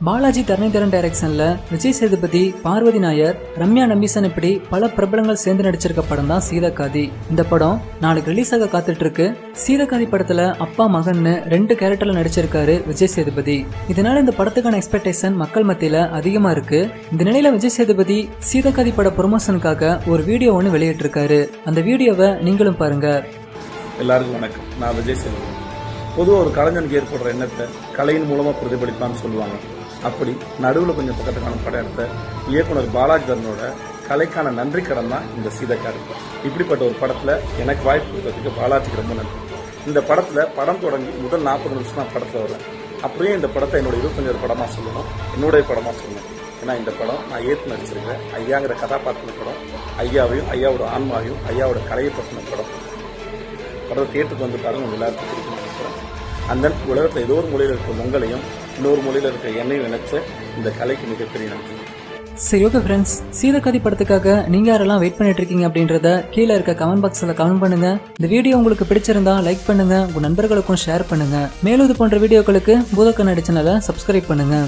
பாலாஜி தரணிதரன் டைரக்ஷன்ல விஜய் சேதுபதி பார்வதி நாயர் ரம்யா நம்பீசன் இப்படி பல பிரபலங்கள் சேர்ந்து நடிச்சிருக்க படம் தான் சீதக்காதி. இந்த படம் நாளைக்கு ரிலீஸ் ஆக காத்துட்டு இருக்கு சீதக்காதி படத்துல அப்பா மகன்னு ரெண்டு கேரக்டர்ல நடிச்சிருக்காரு விஜய் சேதுபதி. இதனால இந்த படத்துக்கான எக்ஸ்பெக்டேஷன் மக்கள் மத்தியில அதிகமா இருக்கு. இந்த நிலையில விஜய் சேதுபதி சீதக்காதி பட ப்ரொமோஷனுக்காக ஒரு வீடியோ ஒன்று வெளியிட்டிருக்காரு. அந்த வீடியோவை நீங்களும் பாருங்க. எல்லாருக்கும் வணக்கம். நான் விஜய் சேதுபதி. பொதுவாக ஒரு கலைஞனுக்கு ஏற்படுற எண்ணத்தை கலையின் மூலமாக பிரதிபலிப்பான்னு சொல்லுவாங்க. அப்படி நடுவில் கொஞ்சம் பக்கத்துக்கான படம் எடுத்த இயக்குனர் பாலாஜி தரனோட கலைக்கான நன்றி கடன் தான் இந்த சீதக்காரி. இப்படிப்பட்ட ஒரு படத்தில் எனக்கு வாய்ப்பு கொடுத்ததுக்கு பாலாஜிக்கு ரொம்ப நன்றி. இந்த படத்தில் படம் தொடங்கி முதல் நாற்பது நிமிஷம் நான் படத்தில் வரேன் அப்படியே இந்த படத்தை என்னோட இருபத்தஞ்சாவது படமாக சொல்லணும். என்னுடைய படமாக சொல்லணும். ஏன்னா இந்த படம் நான் ஏற்று நடிச்சிருக்கிறேன். ஐயாங்கிற கதாபாத்திர படம் ஐயாவையும் ஐயாவோட ஆன்மாவையும் ஐயாவோட கலையை பற்றின படம். படத்தை தியேட்டருக்கு வந்து பாருங்க எல்லாருக்கும் பிடிக்கும். அந்த உலகத்தில் ஏதோ ஒரு மொழியில் இருக்க உங்களையும் இன்னொரு மொழியில் இருக்க என்னையும் நினைச்ச இந்த கலைக்கு மிகப்பெரிய நன்றி சரி ஓகே ஃப்ரெண்ட்ஸ் சீதக்கதி படத்துக்காக நீங்க யாரெல்லாம் வெயிட் பண்ணிட்டு இருக்கீங்க அப்படின்றத கீழே இருக்க கமெண்ட் பாக்ஸ்ல கமெண்ட் பண்ணுங்க. இந்த வீடியோ உங்களுக்கு பிடிச்சிருந்தா லைக் பண்ணுங்க உங்க நண்பர்களுக்கும் ஷேர் பண்ணுங்க. மேலும் இது போன்ற வீடியோக்களுக்கு பூதக்கண்ணாடி சேனலை சப்ஸ்கிரைப் பண்ணுங்க.